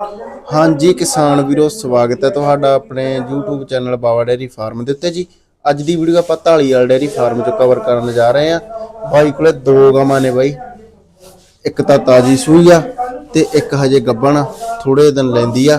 ਹਾਂਜੀ, ਕਿਸਾਨ ਵੀਰੋ, ਸਵਾਗਤ ਹੈ ਤੁਹਾਡਾ ਆਪਣੇ YouTube channel Bawa dairy farm ਦੇ ਉੱਤੇ ਜੀ। ਅੱਜ ਦੀ ਵੀਡੀਓ ਆਪਾਂ ਧਾਲੀ ਢਾਲੀਵਾਲ ਡੇਅਰੀ ਫਾਰਮ ਚੋਂ ਕਵਰ ਕਰਨ ਜਾ ਰਹੇ ਆ ਬਾਈ ਕੋਲੇ ਦੋ ਗਾਵਾਂ ਨੇ ਬਾਈ। ਇੱਕ ਤਾਂ ਤਾਜੀ ਸੂਈ ਆ ਤੇ ਇੱਕ ਹਜੇ ਗੱਬਣ ਥੋੜੇ ਦਿਨ ਲੈਂਦੀ ਆ।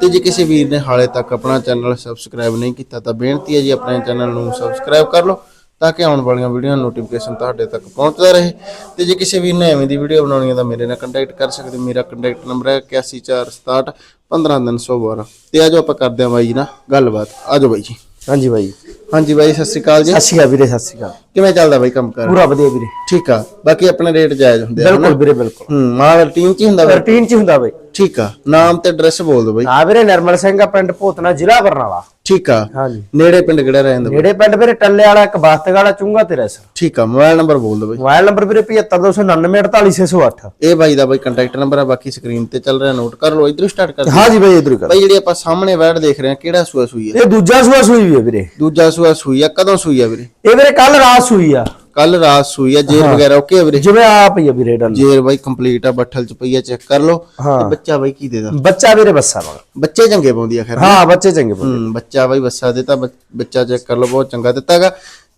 ਤੇ ਜੇ ਕਿਸੇ ਵੀਰ ਨੇ ਹਾਲੇ ਤੱਕ ਆਪਣਾ ਚੈਨਲ ਸਬਸਕ੍ਰਾਈਬ ਨਹੀਂ ਕੀਤਾ ਤਾਂ ਬੇਨਤੀ ਹੈ ਜੀ ਆਪਣੇ ਚੈਨਲ ਨੂੰ ਸਬਸਕ੍ਰਾਈਬ ਕਰ ਲਓ। ਤਾਂ ਕਿ ਆਉਣ ਵਾਲੀਆਂ ਵੀਡੀਓ ਨੋਟੀਫਿਕੇਸ਼ਨ ਤੁਹਾਡੇ ਤੱਕ ਪਹੁੰਚਦਾ ਰਹੇ। ਤੇ ਜੇ ਕਿਸੇ ਵੀਰ ਨੇ ਐਵੇਂ ਦੀ ਵੀਡੀਓ ਬਣਾਉਣੀ ਹੈ ਤਾਂ ਮੇਰੇ ਨਾਲ ਕੰਟੈਕਟ ਕਰ ਸਕਦੇ। ਮੇਰਾ ਕੰਟੈਕਟ ਨੰਬਰ ਹੈ 814661 15312 ਤੇ ਆਜੋ ਆਪਾਂ ਕਰਦੇ ਹਾਂ ਬਾਈ ਜੀ ਨਾਲ ਗੱਲਬਾਤ। ਆਜੋ ਬਾਈ ਜੀ। ਹਾਂਜੀ ਬਾਈ। ਹਾਂਜੀ ਬਾਈ ਸਤਿ ਸ਼੍ਰੀ ਅਕਾਲ ਜੀ। ਸਤਿ ਸ਼੍ਰੀ ਅਕਾਲ ਵੀਰੇ ਸਤਿ ਸ਼੍ਰੀ ਅਕਾਲ। ਕਿਵੇਂ ਚੱਲਦਾ ਬਾਈ ਕੰਮ ਕਰ? ਪੂਰਾ ਵਧੀਆ ਵੀਰੇ। ਠੀਕ ਆ। ਬਾਕੀ ਆਪਣੇ ਰੇਟ ਜਾਇਜ਼ ਹੁੰਦੇ ਆ ਬਿਲਕੁਲ ਵੀਰੇ ਬਿਲਕੁਲ। ਹੂੰ ਮਾਂ ਰੂਟੀਨ ਚ ਹੀ ਹੁੰਦਾ ਵਾ ਰੂਟੀਨ ਚ ਹੀ ਹੁੰਦਾ ਬਾਈ। ਠੀਕ ਆ। ਨਾਮ ਤੇ ਐਡਰੈਸ ਬੋਲ ਦਿਓ ਬਾਈ। ਆ ਵੀਰੇ ਨਰਮਲ ਸਿੰਘ ਆ ਪਿੰਡ ਭੋਤਨਾ ਜ਼ਿਲ੍ਹਾ ਬਰਨਾਲਾ। ਠੀਕ ਆ। ਹਾਂਜੀ। ਨੇੜੇ ਪਿੰਡ ਕਿਹੜਾ ਰਹਿੰਦਾ ਨੇੜੇ ਪਿੰਡ ਵੀਰੇ ਟੱਲੇ ਵਾਲਾ ਇੱਕ ਬਾਸਤਗ ਵਾਲਾ ਚੁੰਗਾ ਤੇ ਰੈਸਰ ਠੀਕ ਆ ਮੋਬਾਈਲ ਨੰਬਰ ਬੋਲ ਦਿਓ ਬਾਈ। ਮੋਬਾਈਲ ਨੰਬਰ ਵੀਰੇ 7529948608 ਇਹ ਬਾਈ ਦਾ ਬਾਈ ਕੰਟੈਕਟ ਨੰਬਰ ਆ ਬਾਕੀ ਸਕਰੀਨ ਤੇ ਚੱਲ ਰਿਹਾ ਨੋਟ ਕਰ ਲਓ ਇਧਰੋਂ ਸਟਾਰਟ ਕਰ ਹਾਂਜੀ ਬਾਈ ਇਧਰ ਕਰ ਬਾਈ ਜਿਹੜੀ ਆਪਾਂ ਸਾਹਮਣੇ ਵੈੜ ਦੇਖ ਰਹੇ ਆ ਕਿਹੜਾ ਸੂਆ ਸੂਈ ਆ? ਇਹ ਦੂਜਾ ਸੂਆ ਸੂਈ ਹੈ ਵੀਰੇ। ਦੂਜਾ ਸੂਆ ਸੂਈ ਆ ਕਦੋਂ ਸੂਈ ਆ ਵੀਰੇ? ਇਹ ਵੀਰੇ ਕੱਲ ਰਾਤ ਸੂਈ ਆ। ਕੱਲ ਰਾਤ ਸੂਈ ਆ ਜੇਰ ਵਗੈਰਾ ਓਕੇ ਵੀਰੇ? ਜਿਵੇਂ ਆ ਪਈ ਆ ਵੀਰੇ ਡਲ ਜੇਰ ਬਾਈ ਕੰਪਲੀਟ ਆ ਬੱਠਲ ਚ ਪਈ ਆ ਚੈੱਕ ਕਰ ਲਓ। ਹਾਂ। ਤੇ ਬੱਚਾ ਬਾਈ ਕੀ ਦੇਦਾ? ਬੱਚਾ ਵੀਰੇ ਬੱਸਾ ਵਾਲਾ। ਬੱਚੇ ਚੰਗੇ ਪਾਉਂਦੀ ਆ ਖੈਰ ਹਾਂ ਬੱਚੇ ਚੰਗੇ ਹੂੰ ਬੱਚਾ ਬਾਈ ਬੱਸਾ ਦੇ ਤਾਂ ਬੱਚਾ ਚੈੱਕ ਕਰ ਲਓ ਬਹੁਤ ਚੰਗਾ ਦਿੱਤਾਗਾ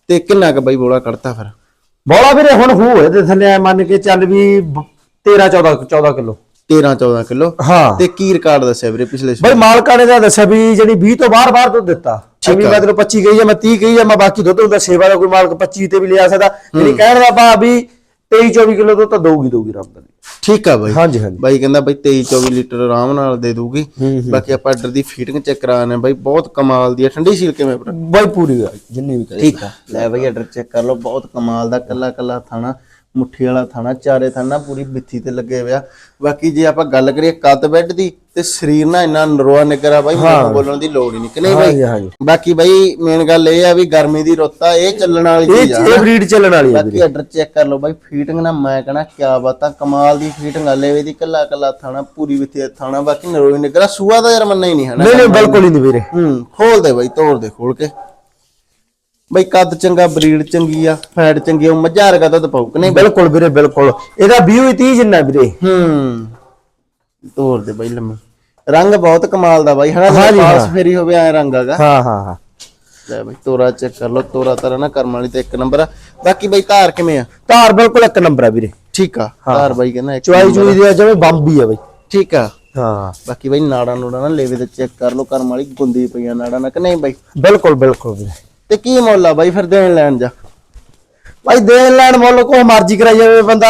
ਤੇ ਕਿੰਨਾ ਕ ਬਾਈ ਬੋਲਾ ਕੱਢਤਾ ਫਿਰ? ਬੋਲਾ ਵੀਰੇ ਹੁਣ ਹੂ ਇਹਦੇ ਥੱਲੇ ਮੰਨ ਕੇ ਚੱਲ ਵੀ 13 14 14 ਕਿਲੋ। 13 14 ਕਿਲੋ? ਹਾਂ। ਤੇ ਕੀ ਰਿਕਾਰਡ ਦੱਸਿਆ ਵੀਰੇ ਪਿਛਲੇ ਬਈ ਮਾਲਕਾਂ ਨੇ ਤਾਂ ਦੱਸਿਆ ਵੀ ਜਿਹੜੀ 20 ਤੋਂ ਬਾਹਰ ਬਾਹਰ ਦੁੱਧ ਦਿੱਤਾ। ਠੀਕ ਠੀਕ ਆ। ਮੈਂ ਤੈਨੂੰ 25 ਕਹੀ ਜਾਂ ਮੈਂ 30 ਕਹੀ ਜਾਂ ਮੈਂ ਬਾਕੀ ਦੁੱਧ ਹੁੰਦਾ ਸੇਵਾ ਦਾ ਕੋਈ ਮਾਲਕ 25 ਤੇ ਵੀ ਲਿਆ ਸਕਦਾ। ਜਿਹੜੀ ਕਹਿਣ ਦਾ ਭਾ ਵੀ 23 24 ਕਿਲੋ ਦੁੱਧ ਤਾਂ ਦਊਗੀ ਦਊਗੀ ਰੱਬ ਦਾ ਠੀਕ ਆ ਬਾਈ। ਹਾਂਜੀ ਹਾਂਜੀ। ਬਾਈ ਕਹਿੰਦਾ ਬਾਈ 23 24 ਲੀਟਰ ਆਰਾਮ ਨਾਲ ਦੇ ਦੂਗੀ ਬਾਕੀ ਆਪਾਂ ਆਰਡਰ ਦੀ ਫੀਟਿੰਗ ਚੈੱਕ ਕਰਾਣੇ ਬਾਈ। ਬਹੁਤ ਕਮਾਲ ਦੀ ਆ। ਠੰਡੀ ਸੀਲ ਕਿਵੇਂ ਬਾਈ ਪੂਰੀ ਜਿੰਨੀ ਵੀ ਕਹੇ ਠੀਕ ਆ। ਲੈ ਬਾਈ ਆਰਡਰ ਚੈੱਕ ਕਰ ਲਓ। ਬਹੁਤ ਕਮਾਲ ਦਾ ਕੱਲਾ ਕੱਲਾ ਥਾਣਾ। ਮੁੱਠੀ ਵਾਲਾ ਥਾਣਾ ਚਾਰੇ ਥਾਣਾ ਪੂਰੀ ਬਿੱਥੀ ਤੇ ਲੱਗੇ ਹੋਇਆ ਬਾਕੀ ਜੇ ਆਪਾਂ ਗੱਲ ਕਰੀਏ ਕੱਦ ਬੈੱਡ ਦੀ ਤੇ ਸਰੀਰ ਨਾ ਇੰਨਾ ਨਰਵਾ ਨਿਕਰਾ ਬਾਈ ਮੈਨੂੰ ਬੋਲਣ ਦੀ ਲੋੜ ਹੀ ਨਹੀਂ ਕਿ ਨਹੀਂ ਬਾਈ? ਬਾਕੀ ਬਾਈ ਮੇਨ ਗੱਲ ਇਹ ਆ ਵੀ ਗਰਮੀ ਦੀ ਰੁੱਤ ਆ ਇਹ ਚੱਲਣ ਵਾਲੀ ਚੀਜ਼ ਆ ਇਹ ਬਰੀਡ ਚੱਲਣ ਵਾਲੀ ਹੈ ਬਾਕੀ ਆਰਡਰ ਚੈੱਕ ਕਰ ਲਓ ਬਾਈ ਫੀਟਿੰਗ ਨਾ ਮੈਂ ਕਹਣਾ ਕਿਆ ਬਾਤਾਂ ਕਮਾਲ ਦੀ ਫੀਟਿੰਗ ਆ ਲੈਵੇ ਦੀ ਕੱਲਾ ਕੱਲਾ ਥਾਣਾ ਪੂਰੀ ਵਿਥੇ ਥਾਣਾ ਬਾਕੀ ਨਰੋਈ ਨਿਕਰਾ ਸੂਆ ਦਾ ਯਾਰ ਮੰਨਣਾ ਹੀ ਨਹੀਂ ਹਨਾ। ਨਹੀਂ ਨਹੀਂ ਬਿਲਕੁਲ ਹੀ ਨਹੀਂ ਵੀਰੇ। ਹੂੰ ਖੋਲ ਦੇ ਬਾਈ ਤੋੜ ਦੇ ਖੋਲ ਕੇ। ਬਾਈ ਕੱਦ ਚੰਗਾ ਬਰੀਡ ਚੰਗੀ ਆ ਫੈਟ ਚੰਗੀ ਆ ਮੱਝਾਂ ਵਰਗਾ ਦੁੱਧ ਪਾਉ ਕਿ ਨਹੀਂ ਬਿਲਕੁਲ ਵੀਰੇ ਬਿਲਕੁਲ। ਇਹਦਾ 20 30 ਜਿੰਨਾ ਵੀਰੇ। ਹੂੰ। ਤੋੜ ਦੇ ਬਾਈ ਲੰਮੀ। ਰੰਗ ਬਹੁਤ ਕਮਾਲ ਦਾ ਬਾਈ ਹਨਾ? ਹਾਂਜੀ, ਪਾਸ। ਫੇਰੀ ਹੋਵੇ ਐ ਰੰਗ ਹੈਗਾ। ਹਾਂ ਹਾਂ ਹਾਂ। ਲੈ ਬਾਈ ਤੋਰਾ ਚੈੱਕ ਕਰ ਲਓ ਤੋਰਾ ਤਰਾ ਨਾ ਕਰਮ ਵਾਲੀ ਤੇ ਇੱਕ ਨੰਬਰ ਆ। ਬਾਕੀ ਬਾਈ ਧਾਰ ਕਿਵੇਂ ਆ? ਧਾਰ ਬਿਲਕੁਲ ਇੱਕ ਨੰਬਰ ਹੈ ਵੀਰੇ। ਠੀਕ ਆ ਧਾਰ ਬਾਈ ਕਹਿੰਦਾ ਇੱਕ ਚੁਆਈ ਚੁਈ ਦੀ ਜਿਵੇਂ ਬੰਬੀ ਆ ਬਾਈ। ਠੀਕ ਆ। ਹਾਂ। ਬਾਕੀ ਬਾਈ ਨਾੜਾ ਨੂੜਾ ਨਾ ਲੇਵੇ ਤੇ ਚੈੱਕ ਕਰ ਲਓ ਕਰਮ ਵਾਲੀ ਗੁੰਦੀ ਪਈਆਂ ਨਾੜਾ ਨਾ ਕਿ ਨਹੀਂ ਬਾਈ? ਬਿਲਕੁਲ ਬਿਲਕੁਲ ਵੀਰੇ। ਤੇ ਕੀ ਮੁੱਲ ਆ ਬਾਈ ਫਿਰ ਦੇਣ ਲੈਣ ਜਾ? ਭਾਈ ਦੇਣ ਲੈਣ ਮੁੱਲ ਕੋ ਮਰਜ਼ੀ ਕਰਾਈ ਜਾਵੇ ਬੰਦਾ।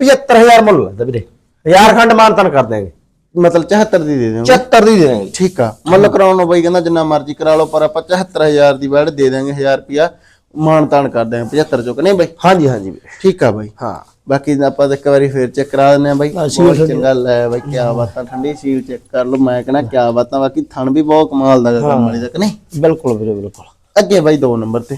75000 ਮੁੱਲ ਲੈਂਦਾ ਵੀਰੇ। ਹਜ਼ਾਰ ਖੰਡ ਮਾਨਤਨ ਕਰ ਦੇਗੇ ਮਤਲਬ 74 ਦੀ ਦੇ ਦਿਓ 74 ਦੀ ਦੇ ਠੀਕ ਆ। ਮੁੱਲ ਕਰਾਉਣ ਨੂੰ ਬਾਈ ਕਹਿੰਦਾ ਜਿੰਨਾ ਮਰਜ਼ੀ ਕਰਾ ਲਓ ਪਰ ਆਪਾਂ 75000 ਦੀ ਬੈਡ ਦੇ ਦਾਂਗੇ 1000 ਰੁਪਿਆ ਮਾਨ ਤਾਨ ਕਰ ਦਾਂਗੇ 75 ਚੋਂ ਕਿ ਨਹੀਂ ਬਾਈ? ਹਾਂਜੀ ਹਾਂਜੀ ਵੀਰੇ। ਠੀਕ ਆ ਬਾਈ। ਹਾਂ। ਬਾਕੀ ਆਪਾਂ ਇੱਕ ਵਾਰੀ ਫੇਰ ਚੈੱਕ ਕਰਾ ਦਿੰਦੇ ਆ ਬਾਈ। ਬਹੁਤ ਚੰਗਾ ਲੈ ਬਾਈ ਕੀ ਬਾਤਾਂ ਠੰਡੀ ਸੀਲ ਚੈੱਕ ਕਰ ਲਓ। ਮੈਂ ਕਹਿੰਦਾ ਕੀ ਬਾਤਾਂ ਬਾਕੀ ਥਣ ਵੀ ਬਹੁਤ ਕਮਾਲ ਦਾ ਕੰਮ ਵਾਲੀ ਦਾ ਕਿ ਨਹੀਂ? ਬਿਲਕੁਲ ਵੀਰੇ ਬਿਲਕੁਲ। ਅੱਗੇ ਬਾਈ ਦੋ ਨੰਬਰ ਤੇ।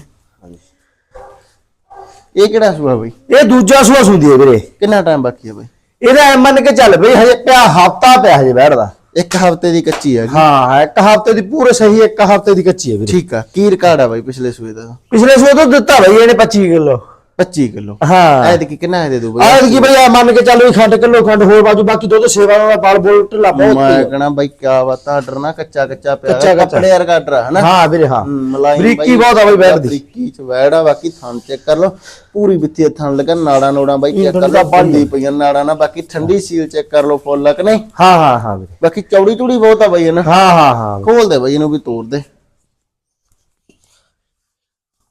ਇਹ ਕਿਹੜਾ ਸੂਆ ਬਾਈ? ਇਹ ਦੂਜਾ ਸੂਆ ਸੁੰਦੀ ਹੈ ਵੀਰੇ। ਕਿੰਨਾ ਟਾਈਮ ਬਾਕੀ ਹੈ ਬਾਈ? ਇਹਦਾ ਐਂ ਮੰਨ ਕੇ ਚੱਲ ਬਈ ਹਜੇ ਪਿਆ ਹਫਤਾ ਪਿਆ ਹਜੇ ਬੈਠਦਾ। ਇੱਕ ਹਫ਼ਤੇ ਦੀ ਕੱਚੀ ਹੈ ਹਾਂ ਇੱਕ ਹਫ਼ਤੇ ਦੀ ਪੂਰੇ ਸਹੀ ਇੱਕ ਹਫ਼ਤੇ ਦੀ ਕੱਚੀ ਹੈ ਵੀਰੇ। ਠੀਕ ਆ। ਕੀ ਰਿਕਾਰਡ ਆ ਬਾਈ ਪਿਛਲੇ ਸੂਏ ਦਾ? ਪਿਛਲੇ ਸੂਏ ਤੋਂ ਦਿੱਤਾ ਬਈ ਇਹਨੇ 25 ਕਿਲੋ। 25 ਕਿਲੋ। ਹਾਂ। ਐਤਕੀ ਕਿੰਨਾ ਹੈ ਦੇ ਦੂ ਬਾਈ? ਆਹ ਕੀ ਬਈ ਆ ਮੰਨ ਕੇ ਚੱਲ ਵੀ ਖੰਡ ਕਿਲੋ ਖੰਡ ਹੋਰ ਬਾਜੂ ਬਾਕੀ ਦੁੱਧ ਸੇਵਾ ਦਾ ਬਲ ਬੁਲ ਢਿੱਲਾ ਬਹੁਤ ਮੈਂ ਕਹਣਾ ਬਾਈ ਕੀ ਬਾਤਾਂ ਆਰਡਰ ਨਾ ਕੱਚਾ ਕੱਚਾ ਪਿਆ ਕੱਚਾ। ਕੱਪੜੇ ਵਰਗਾ ਆਰਡਰ ਹਨਾ? ਹਾਂ ਵੀਰੇ ਹਾਂ। ਬਰੀਕੀ ਬਹੁਤ ਆ ਬਾਈ ਬੈਠ ਦੀ। ਬਰੀਕੀ ਚ ਵੈੜਾ ਬਾਕੀ ਥਣ ਚੈੱਕ ਕਰ ਲਓ। ਪੂਰੀ ਵਿੱਤੀ ਥਣ ਲੱਗਾ ਨਾੜਾ ਨੋੜਾ ਬਾਈ ਚੈੱਕ ਕਰ ਲਓ ਬੰਦੀ ਪਈਆਂ ਨਾੜਾ ਨਾ ਬਾਕੀ ਠੰਡੀ ਸੀਲ ਚੈੱਕ ਕਰ ਲਓ ਫੁੱਲ ਕਿ ਨਹੀਂ? ਹਾਂ ਹਾਂ ਹਾਂ ਵੀਰੇ। ਬਾਕੀ ਚੌੜੀ ਚੂੜੀ ਬਹੁਤ ਆ ਬਾਈ ਨਾ ਹਾਂ ਹਾਂ ਹਾਂ। ਖੋਲ ਦੇ ਬਾਈ ਇਹਨੂੰ ਵੀ ਤੋੜ ਦੇ।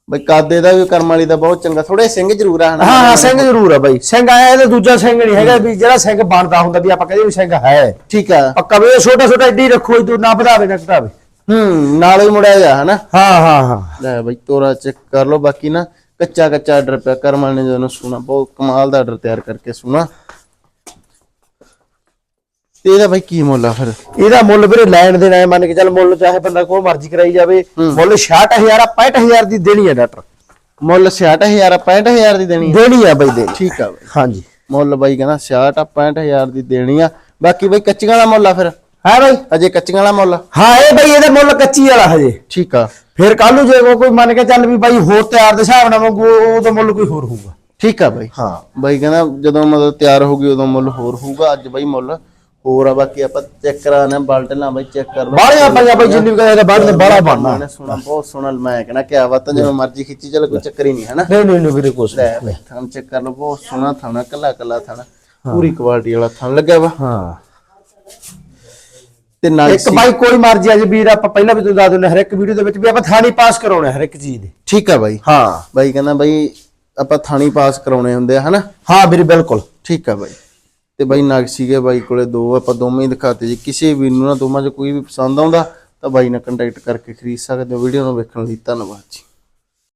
ਬਾਈ ਕਾਦੇ ਦਾ ਵੀ ਕਰਮ ਵਾਲੀ ਦਾ ਬਹੁਤ ਚੰਗਾ ਥੋੜੇ ਸਿੰਘ ਜ਼ਰੂਰ ਆ ਹਾਂ ਹਾਂ ਸਿੰਘ ਜ਼ਰੂਰ ਆ ਬਾਈ। ਸਿੰਘ ਆਇਆ ਇਹਦਾ ਦੂਜਾ ਸਿੰਘ ਨਹੀਂ ਹੈਗਾ ਵੀ ਜਿਹੜਾ ਸਿੰਘ ਬਣਦਾ ਹੁੰਦਾ ਵੀ ਆਪਾਂ ਕਹਿੰਦੇ ਵੀ ਸਿੰਘ ਹੈ। ਠੀਕ ਆ। ਪੱਕਾ ਵੀ ਛੋਟਾ ਛੋਟਾ ਏਡੀ ਰੱਖੋ ਇਦੋਂ ਨਾ ਵਧਾਵੇ ਨਾ ਘਟਾਵੇ। ਹੂੰ ਨਾਲੇ ਹੀ ਮੁੜਿਆ ਜਾ ਹਨਾ। ਹਾਂ ਹਾਂ ਹਾਂ। ਲੈ ਬਾਈ ਤੋਰਾ ਚੈੱਕ ਕਰ ਲਓ ਬਾਕੀ ਨਾ ਕੱਚਾ ਕੱਚਾ ਆਰਡਰ ਪਿਆ ਕਰਮਾਲ ਨੇ ਜਦੋਂ ਸੁਣਾ ਬਹੁਤ ਕਮਾਲ ਦਾ ਆਰਡਰ ਤਿਆਰ ਕਰਕੇ ਸੁਣਾ। ਤੇ ਇਹਦਾ ਬਾਈ ਕੀ ਮੁੱਲ ਆ ਫਿਰ? ਇਹਦਾ ਮੁੱਲ ਵੀਰੇ ਲੈਣ ਦੇ ਨਾ ਮੰਨ ਕੇ ਚੱਲ ਮੁੱਲ ਚਾਹੇ ਬੰਦਾ ਕੋਈ ਮਰਜ਼ੀ ਕਰਾਈ ਜਾਵੇ। ਮੁੱਲ 66000 ਆ 65000 ਦੀ ਦੇਣੀ ਹੈ ਡਾਕਟਰ। ਮੁੱਲ 66000 65000 ਦੀ ਦੇਣੀ ਆ? ਦੇਣੀ ਆ ਬਾਈ ਦੇਣੀ ਠੀਕ ਆ ਬਾਈ। ਹਾਂਜੀ। ਮੁੱਲ ਬਾਈ ਕਹਿੰਦਾ 66 65000 ਦੀ ਦੇਣੀ ਆ। ਬਾਕੀ ਬਾਈ ਕੱਚੀਆਂ ਵਾਲਾ ਮੁੱਲ ਆ ਫਿਰ? ਹਾਂ ਬਾਈ। ਅਜੇ ਕੱਚੀਆਂ ਵਾਲਾ ਮੁੱਲ ਹਾਂ ਇਹ ਬਾਈ ਇਹਦਾ ਮੁੱਲ ਕੱਚੀ ਵਾਲਾ ਹਜੇ। ਠੀਕ ਆ। ਫਿਰ ਕੱਲ ਨੂੰ ਜੇ ਕੋਈ ਮੰਨ ਕੇ ਚੱਲ ਵੀ ਬਾਈ ਹੋਰ ਤਿਆਰ ਦੇ ਹਿਸਾਬ ਨਾਲ ਮੰਗੂ ਉਹਦਾ ਮੁੱਲ ਕੋਈ ਹੋਰ ਹੋਊਗਾ। ਠੀਕ ਆ ਬਾਈ। ਹਾਂ। ਬਾਈ ਕਹਿੰਦਾ ਜਦੋਂ ਮਤਲਬ ਤਿਆਰ ਹੋ ਗਈ ਉਦੋਂ ਮੁੱਲ ਹੋਰ ਹੋਊਗਾ ਅੱਜ ਬਾਈ ਮੁੱਲ ਹੋਰ ਆ ਬਾਕੀ ਆਪਾਂ ਚੈੱਕ ਕਰਾਣਾ ਬਲਟ ਨਾ ਬਾਈ ਚੈੱਕ ਕਰ ਲਓ। ਬਾਹਲੀਆਂ ਪਾਈਆਂ ਬਾਈ ਜਿੰਨੀ ਵੀ ਕਹੇ ਬਾਹਰ ਨੇ ਬਾਹਲਾ ਬਣਨਾ। ਨੇ ਸੋਨਾ ਬਹੁਤ ਸੋਨਾ ਮੈਂ ਕਹਿੰਦਾ ਕਿਆ ਬਾਤ ਆ, ਜਿਵੇਂ ਮਰਜ਼ੀ ਖਿੱਚੀ ਚੱਲ ਕੋਈ ਚੱਕਰ ਹੀ ਨਹੀਂ ਹਨਾ? ਨਹੀਂ ਨਹੀਂ ਨਹੀਂ ਵੀਰੇ ਕੁਛ ਲੈ ਬਈ ਥਣ ਚੈੱਕ ਕਰ ਲਓ ਬਹੁਤ ਸੋਹਣਾ ਥਾਣਾ ਕੱਲਾ ਕੱਲਾ ਥਾਣਾ ਪੂਰੀ ਕੁਆਲਿਟੀ ਵਾਲਾ ਥਣ ਲੱਗਿਆ ਵਾ। ਹਾਂ। ਤੇ ਨਾਲ ਇੱਕ ਬਾਈ ਕੋਈ ਮਰਜ਼ੀ ਅੱਜ ਵੀਰ ਆਪਾਂ ਪਹਿਲਾਂ ਵੀ ਤੁਹਾਨੂੰ ਦੱਸ ਦਿੰਦੇ ਹਰ ਇੱਕ ਵੀਡੀਓ ਦੇ ਵਿੱਚ ਵੀ ਆਪਾਂ ਥਾਣੀ ਪਾਸ ਕਰਾਉਣਾ ਹਰ ਇੱਕ ਚੀਜ਼ ਦੇ। ਠੀਕ ਆ ਬਾਈ। ਹਾਂ। ਬਾਈ ਕਹਿੰਦਾ ਬਾਈ ਆਪਾਂ ਥਾਣੀ ਪਾਸ ਕਰਾਉਣੇ ਹੁੰਦੇ ਆ ਹਨਾ? ਹਾਂ ਵੀਰੇ ਬਿਲਕੁਲ। ਠੀਕ ਆ ਬਾਈ। ਤੇ ਬਾਈ ਨਗ ਸੀਗੇ ਬਾਈ ਕੋਲੇ ਦੋ, ਆਪਾਂ ਦੋਵੇਂ ਹੀ ਦਿਖਾਤੇ ਜੀ। ਕਿਸੇ ਵੀ ਨੂੰ ਨਾ ਦੋਵਾਂ ਚ ਕੋਈ ਵੀ ਪਸੰਦ ਆਉਂਦਾ, ਤਾਂ ਬਾਈ ਨਾਲ ਕੰਟੈਕਟ ਕਰਕੇ ਖਰੀਦ ਸਕਦੇ ਹੋ। ਵੀਡੀਓ ਨੂੰ ਵੇਖਣ ਲਈ ਧੰਨਵਾਦ ਜੀ।